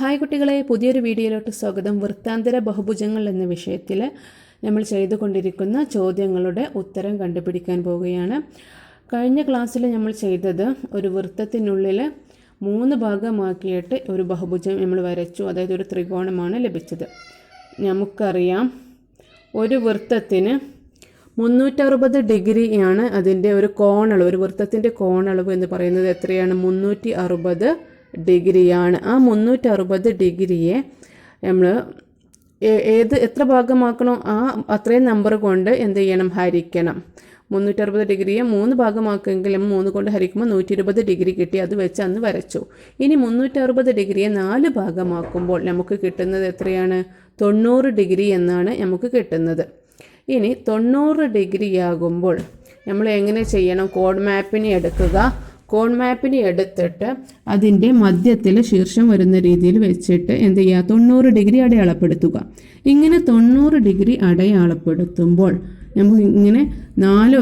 Hi കുട്ടികളെ പുതിയൊരു വീഡിയോയിലോട്ട് സ്വാഗതം. വൃത്താന്തര ബഹുഭുജങ്ങൾ എന്ന വിഷയത്തിൽ നമ്മൾ ചെയ്തുകൊണ്ടിരിക്കുന്ന ചോദ്യങ്ങളുടെ ഉത്തരം കണ്ടുപിടിക്കാൻ പോവുകയാണ്. കഴിഞ്ഞ ക്ലാസ്സിൽ നമ്മൾ ചെയ്തത് ഒരു വൃത്തത്തിനുള്ളിൽ മൂന്ന് ഭാഗമാക്കിയിട്ട് ഒരു ബഹുഭുജം നമ്മൾ വരച്ചു. അതായത് ഒരു ത്രികോണമാണ് ലഭിച്ചത്. നമുക്കറിയാം ഒരു വൃത്തത്തിന് മുന്നൂറ്ററുപത് ഡിഗ്രിയാണ് അതിന്റെ ഒരു കോണളവ്. ഒരു വൃത്തത്തിന്റെ കോണളവ് എന്ന് പറയുന്നത് എത്രയാണ്? മുന്നൂറ്റി അറുപത് ഡിഗ്രിയാണ്. ആ മുന്നൂറ്റി അറുപത് ഡിഗ്രിയെ നമ്മൾ ഏത് എത്ര ഭാഗമാക്കണോ ആ അത്രയും നമ്പർ കൊണ്ട് എന്ത് ചെയ്യണം? ഹരിക്കണം. മുന്നൂറ്ററുപത് ഡിഗ്രിയെ മൂന്ന് ഭാഗമാക്കുമെങ്കിലും മൂന്ന് കൊണ്ട് ഹരിക്കുമ്പോൾ നൂറ്റി ഇരുപത് ഡിഗ്രി കിട്ടി. അത് വെച്ച് അന്ന് വരച്ചു. ഇനി മുന്നൂറ്ററുപത് ഡിഗ്രിയെ നാല് ഭാഗമാക്കുമ്പോൾ നമുക്ക് കിട്ടുന്നത് എത്രയാണ്? തൊണ്ണൂറ് ഡിഗ്രി എന്നാണ് നമുക്ക് കിട്ടുന്നത്. ഇനി തൊണ്ണൂറ് ഡിഗ്രി ആകുമ്പോൾ നമ്മൾ എങ്ങനെ ചെയ്യണം? കോഡ് മാപ്പിനെ എടുക്കുക. കോഡ് മാപ്പിനെ എടുത്തിട്ട് അതിന്റെ മധ്യത്തിൽ ശീർഷം വരുന്ന രീതിയിൽ വെച്ചിട്ട് എന്ത് ചെയ്യുക? തൊണ്ണൂറ് ഡിഗ്രി അടയാളപ്പെടുത്തുക. ഇങ്ങനെ തൊണ്ണൂറ് ഡിഗ്രി അടയാളപ്പെടുത്തുമ്പോൾ നമുക്ക് ഇങ്ങനെ നാല്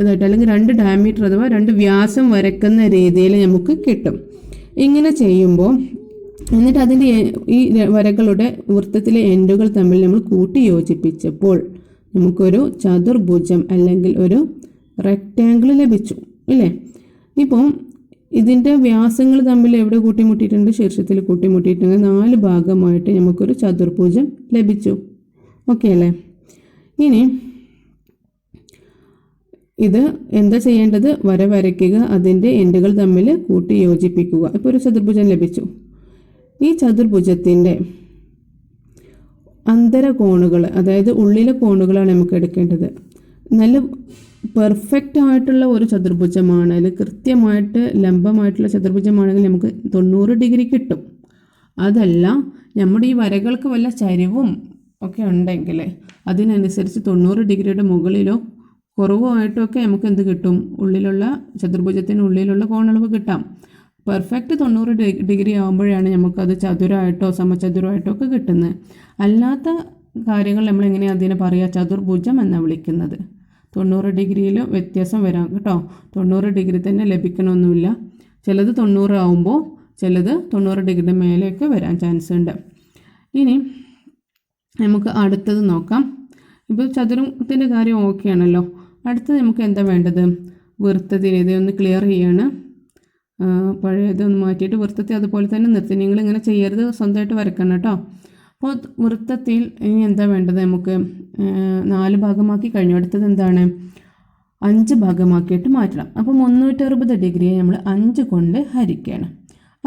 ഇതായിട്ട് അല്ലെങ്കിൽ രണ്ട് ഡയമീറ്റർ അഥവാ രണ്ട് വ്യാസം വരക്കുന്ന രീതിയിൽ നമുക്ക് കിട്ടും. ഇങ്ങനെ ചെയ്യുമ്പോൾ എന്നിട്ട് അതിന്റെ ഈ വരകളുടെ വൃത്തത്തിലെ എൻഡുകൾ തമ്മിൽ നമ്മൾ കൂട്ടി യോജിപ്പിച്ചപ്പോൾ നമുക്കൊരു ചതുർഭുജം അല്ലെങ്കിൽ ഒരു റെക്റ്റാങ്കിൾ ലഭിച്ചു. ഇല്ലേ? ഇപ്പോൾ ഇതിന്റെ വ്യാസങ്ങൾ തമ്മിൽ എവിടെ കൂട്ടിമുട്ടിയിട്ടുണ്ട്? ശീർഷത്തിൽ കൂട്ടിമുട്ടിയിട്ടുണ്ട്. നാല് ഭാഗമായിട്ട് നമുക്കൊരു ചതുർഭുജം ലഭിച്ചു. ഓക്കെ അല്ലേ? ഇനി ഇത് എന്താ ചെയ്യേണ്ടത്? വര വരയ്ക്കുക അതിന്റെ എൻഡുകൾ തമ്മിൽ കൂട്ടി യോജിപ്പിക്കുക. ഇപ്പോൾ ഒരു ചതുർഭുജം ലഭിച്ചു. ഈ ചതുർഭുജത്തിന്റെ അന്തരകോണുകൾ അതായത് ഉള്ളിലെ കോണുകളാണ് നമുക്ക് എടുക്കേണ്ടത്. നല്ല പെർഫെക്റ്റ് ആയിട്ടുള്ള ഒരു ചതുർഭുജമാണ്. അതിൽ കൃത്യമായിട്ട് ലംബമായിട്ടുള്ള ചതുർഭുജമാണെങ്കിൽ നമുക്ക് തൊണ്ണൂറ് ഡിഗ്രി കിട്ടും. അതല്ല നമ്മുടെ ഈ വരകൾക്ക് വല്ല ചരിവും ഒക്കെ ഉണ്ടെങ്കിൽ അതിനനുസരിച്ച് തൊണ്ണൂറ് ഡിഗ്രിയുടെ മുകളിലോ കുറവോ ആയിട്ടൊക്കെ നമുക്ക് എന്ത് കിട്ടും? ഉള്ളിലുള്ള ചതുർഭുജത്തിന് ഉള്ളിലുള്ള കോണളവ് കിട്ടാം. പെർഫെക്റ്റ് തൊണ്ണൂറ് ഡിഗ്രി ആകുമ്പോഴാണ് നമുക്കത് ചതുരമായിട്ടോ സമചതുരമായിട്ടോ ഒക്കെ കിട്ടുന്നത്. അല്ലാത്ത കാര്യങ്ങൾ നമ്മൾ എങ്ങനെയാണ് അതിനെ പറയുക ചതുർഭുജം എന്നാണ് വിളിക്കുന്നത്. തൊണ്ണൂറ് ഡിഗ്രിയിൽ വ്യത്യാസം വരാം കേട്ടോ. തൊണ്ണൂറ് ഡിഗ്രി തന്നെ ലഭിക്കണമെന്നില്ല ചിലത് തൊണ്ണൂറ് ആവുമ്പോൾ ചിലത് തൊണ്ണൂറ് ഡിഗ്രിയുടെ മേലെയൊക്കെ വരാൻ ചാൻസ് ഉണ്ട്. ഇനി നമുക്ക് അടുത്തത് നോക്കാം. ഇപ്പോൾ ചതുരത്തിന്റെ കാര്യം ഓക്കെ ആണല്ലോ. അടുത്തത് നമുക്ക് എന്താ വേണ്ടത്? വൃത്തത്തിന് ഒന്ന് ക്ലിയർ ചെയ്യാണ്. പഴയത് പഴയതൊന്ന് മാറ്റിയിട്ട് വൃത്തത്തെ അതുപോലെ തന്നെ നിർത്തി നിങ്ങൾ ഇങ്ങനെ ചെയ്യരുത് സ്വന്തമായിട്ട് വരക്കണം കേട്ടോ. അപ്പോൾ വൃത്തത്തിൽ ഇനി എന്താ വേണ്ടത്? നമുക്ക് നാല് ഭാഗമാക്കി കഴിഞ്ഞു. അടുത്തത് എന്താണ്? അഞ്ച് ഭാഗമാക്കിയിട്ട് മാറ്റണം. അപ്പോൾ മുന്നൂറ്ററുപത് ഡിഗ്രിയെ നമ്മൾ അഞ്ച് കൊണ്ട് ഹരിക്കണം.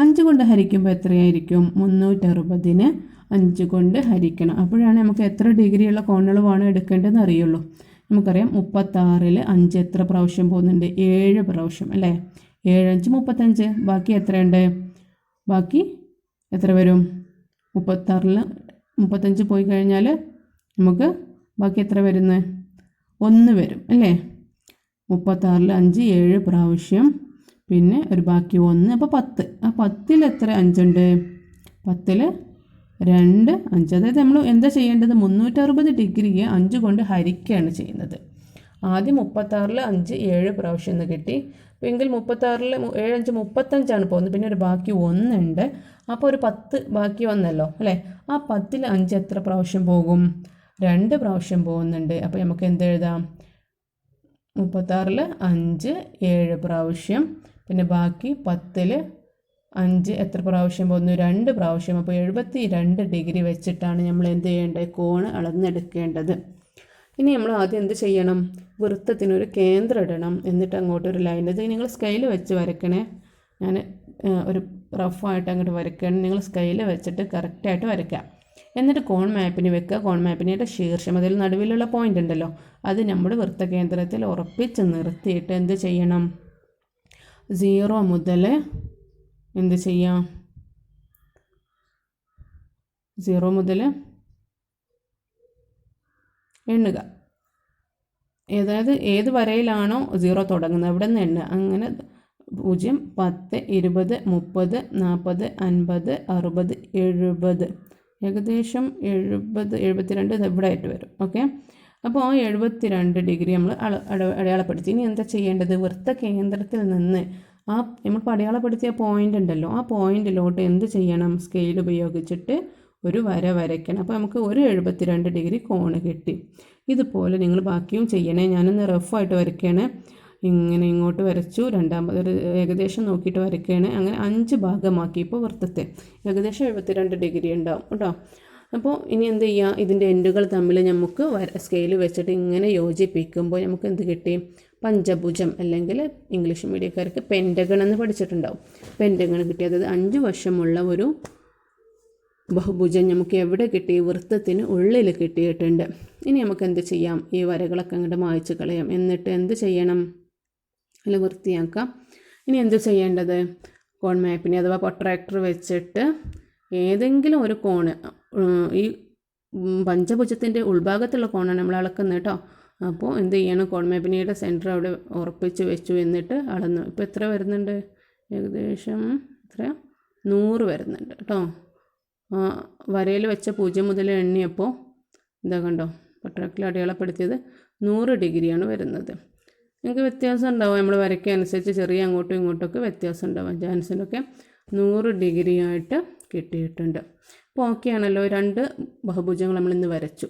അഞ്ച് കൊണ്ട് ഹരിക്കുമ്പോൾ എത്രയായിരിക്കും? മുന്നൂറ്ററുപതിന് അഞ്ച് കൊണ്ട് ഹരിക്കണം. അപ്പോഴാണ് നമുക്ക് എത്ര ഡിഗ്രിയുള്ള കോണളവാണ് എടുക്കേണ്ടതെന്ന് അറിയുള്ളൂ. നമുക്കറിയാം മുപ്പത്താറിൽ അഞ്ച് എത്ര പ്രാവശ്യം പോകുന്നുണ്ട്? ഏഴ് പ്രാവശ്യം അല്ലേ? ഏഴഞ്ച് മുപ്പത്തഞ്ച്. ബാക്കി എത്രയുണ്ട്? ബാക്കി എത്ര വരും? മുപ്പത്താറിൽ മുപ്പത്തഞ്ച് പോയി കഴിഞ്ഞാൽ നമുക്ക് ബാക്കി എത്ര വരുന്നത് ഒന്ന് വരും അല്ലേ? മുപ്പത്താറിൽ അഞ്ച് ഏഴ് പ്രാവശ്യം. പിന്നെ ഒരു ബാക്കി ഒന്ന് അപ്പോൾ പത്ത്. ആ പത്തിൽ എത്ര? അഞ്ചുണ്ട്. പത്തിൽ രണ്ട് അഞ്ച്. അതായത് നമ്മൾ എന്താ ചെയ്യേണ്ടത്? മുന്നൂറ്ററുപത് ഡിഗ്രിയെ അഞ്ച് കൊണ്ട് ഹരിക്കുകയാണ് ചെയ്യുന്നത്. ആദ്യം മുപ്പത്താറിൽ അഞ്ച് ഏഴ് പ്രാവശ്യം എന്ന് കിട്ടി. എങ്കിൽ മുപ്പത്താറിൽ ഏഴഞ്ച് മുപ്പത്തഞ്ചാണ് പോകുന്നത്. പിന്നെ ഒരു ബാക്കി ഒന്നുണ്ട്. അപ്പോൾ ഒരു പത്ത് ബാക്കി വന്നല്ലോ അല്ലേ? ആ പത്തിൽ അഞ്ച് എത്ര പ്രാവശ്യം പോകും? രണ്ട് പ്രാവശ്യം പോകുന്നുണ്ട്. അപ്പോൾ നമുക്ക് എന്ത് എഴുതാം? മുപ്പത്താറിൽ അഞ്ച് ഏഴ് പ്രാവശ്യം. പിന്നെ ബാക്കി പത്തിൽ അഞ്ച് എത്ര പ്രാവശ്യം പോകുന്നു? രണ്ട് പ്രാവശ്യം. അപ്പോൾ എഴുപത്തി രണ്ട് ഡിഗ്രി വെച്ചിട്ടാണ് നമ്മൾ എന്ത് ചെയ്യേണ്ടത്? കോണ് അളന്നെടുക്കേണ്ടത്. ഇനി നമ്മൾ ആദ്യം എന്ത് ചെയ്യണം? വൃത്തത്തിനൊരു കേന്ദ്രം ഇടണം. എന്നിട്ട് അങ്ങോട്ട് ഒരു ലൈൻ ഇത് നിങ്ങൾ സ്കെയിൽ വെച്ച് വരയ്ക്കണേ. ഞാൻ ഒരു റഫായിട്ട് അങ്ങോട്ട് വരയ്ക്കണം നിങ്ങൾ സ്കെയിൽ വെച്ചിട്ട് കറക്റ്റായിട്ട് വരയ്ക്കാം എന്നിട്ട് കോൺ മാപ്പിന് വെക്കുക. കോൺ മാപ്പിനായിട്ട് ശീർഷം. അതിൽ നടുവിലുള്ള പോയിന്റ് ഉണ്ടല്ലോ. അത് നമ്മുടെ വൃത്തകേന്ദ്രത്തിൽ ഉറപ്പിച്ച് നിർത്തിയിട്ട് എന്ത് ചെയ്യണം? സീറോ മുതൽ എന്ത് ചെയ്യാം? സീറോ മുതൽ എണ്ണുക. അതായത് ഏത് വരയിലാണോ സീറോ തുടങ്ങുന്നത് അവിടെ നിന്ന് എണ്ണുക. അങ്ങനെ പൂജ്യം പത്ത് ഇരുപത് മുപ്പത് നാൽപ്പത് അൻപത് അറുപത് എഴുപത്. ഏകദേശം എഴുപത് എഴുപത്തിരണ്ട് ഇവിടെ ആയിട്ട് വരും. ഓക്കെ അപ്പോൾ ആ എഴുപത്തിരണ്ട് ഡിഗ്രി നമ്മൾ അടയാളപ്പെടുത്തി. ഇനി എന്താ ചെയ്യേണ്ടത്? വൃത്ത കേന്ദ്രത്തിൽ നിന്ന് ആ നമ്മൾ അടയാളപ്പെടുത്തിയ പോയിന്റ് ഉണ്ടല്ലോ. ആ പോയിന്റിലോട്ട് എന്ത് ചെയ്യണം? സ്കെയിൽ ഉപയോഗിച്ചിട്ട് ഒരു വര വരയ്ക്കണം. അപ്പോൾ നമുക്ക് ഒരു എഴുപത്തിരണ്ട് ഡിഗ്രി കോണ് കിട്ടി. ഇതുപോലെ നിങ്ങൾ ബാക്കിയും ചെയ്യണേ. ഞാനൊന്ന് റഫായിട്ട് വരയ്ക്കണേ. ഇങ്ങനെ ഇങ്ങോട്ട് വരച്ചു. രണ്ടാമത് ഒരു ഏകദേശം നോക്കിയിട്ട് വരയ്ക്കുകയാണ് അങ്ങനെ അഞ്ച് ഭാഗമാക്കി ഇപ്പോൾ വൃത്തത്തെ. ഏകദേശം എഴുപത്തിരണ്ട് ഡിഗ്രി ഉണ്ടാവും കേട്ടോ. അപ്പോൾ ഇനി എന്ത് ചെയ്യുക ഇതിന്റെ എൻഡുകൾ തമ്മിൽ നമുക്ക് സ്കെയിൽ വെച്ചിട്ട് ഇങ്ങനെ യോജിപ്പിക്കുമ്പോൾ നമുക്ക് എന്ത് കിട്ടി? പഞ്ചഭുജം അല്ലെങ്കിൽ ഇംഗ്ലീഷ് മീഡിയക്കാർക്ക് പെൻഡഗൺ എന്ന് പഠിച്ചിട്ടുണ്ടാവും. പെൻഡഗൺ കിട്ടി. അതായത് അഞ്ച് വശമുള്ള ഒരു ബഹുഭുജം നമുക്ക് എവിടെ കിട്ടി? വൃത്തത്തിന് ഉള്ളിൽ കിട്ടിയിട്ടുണ്ട്. ഇനി നമുക്ക് എന്ത് ചെയ്യാം? ഈ വരകളൊക്കെ അങ്ങോട്ട് മായ്ച്ച് കളയാം. എന്നിട്ട് എന്ത് ചെയ്യണം? അല്ല വൃത്തിയാക്കാം. ഇനി എന്ത് ചെയ്യേണ്ടത്? കോൺ മാപ്പിനെ അഥവാ പൊട്രാക്ടർ വെച്ചിട്ട് ഏതെങ്കിലും ഒരു കോണ് ഈ പഞ്ചഭുജത്തിന്റെ ഉൾഭാഗത്തുള്ള കോണാണ് നമ്മൾ അളക്കുന്നത് കേട്ടോ. അപ്പോൾ എന്ത് ചെയ്യണം? കോൺ മാപ്പിനിയുടെ സെന്റർ അവിടെ ഉറപ്പിച്ച് വെച്ചു. എന്നിട്ട് അളന്നു. ഇപ്പോൾ എത്ര വരുന്നുണ്ട്? ഏകദേശം എത്ര? നൂറ് വരുന്നുണ്ട് കേട്ടോ. വരയിൽ വെച്ച പൂജ്യം മുതൽ എണ്ണിയപ്പോൾ ഇതാ കണ്ടോ പട്ടണത്തിൽ അടയാളപ്പെടുത്തിയത് നൂറ് ഡിഗ്രിയാണ് വരുന്നത്. നിങ്ങൾക്ക് വ്യത്യാസം ഉണ്ടാവും നമ്മൾ വരയ്ക്കുക അനുസരിച്ച് ചെറിയ അങ്ങോട്ടും ഇങ്ങോട്ടൊക്കെ വ്യത്യാസം ഉണ്ടാവും. ജാൻസിനൊക്കെ നൂറ് ഡിഗ്രി ആയിട്ട് കിട്ടിയിട്ടുണ്ട്. അപ്പോൾ ഓക്കെ ആണല്ലോ രണ്ട് ബഹുഭുജങ്ങൾ നമ്മൾ ഇന്ന് വരച്ചു.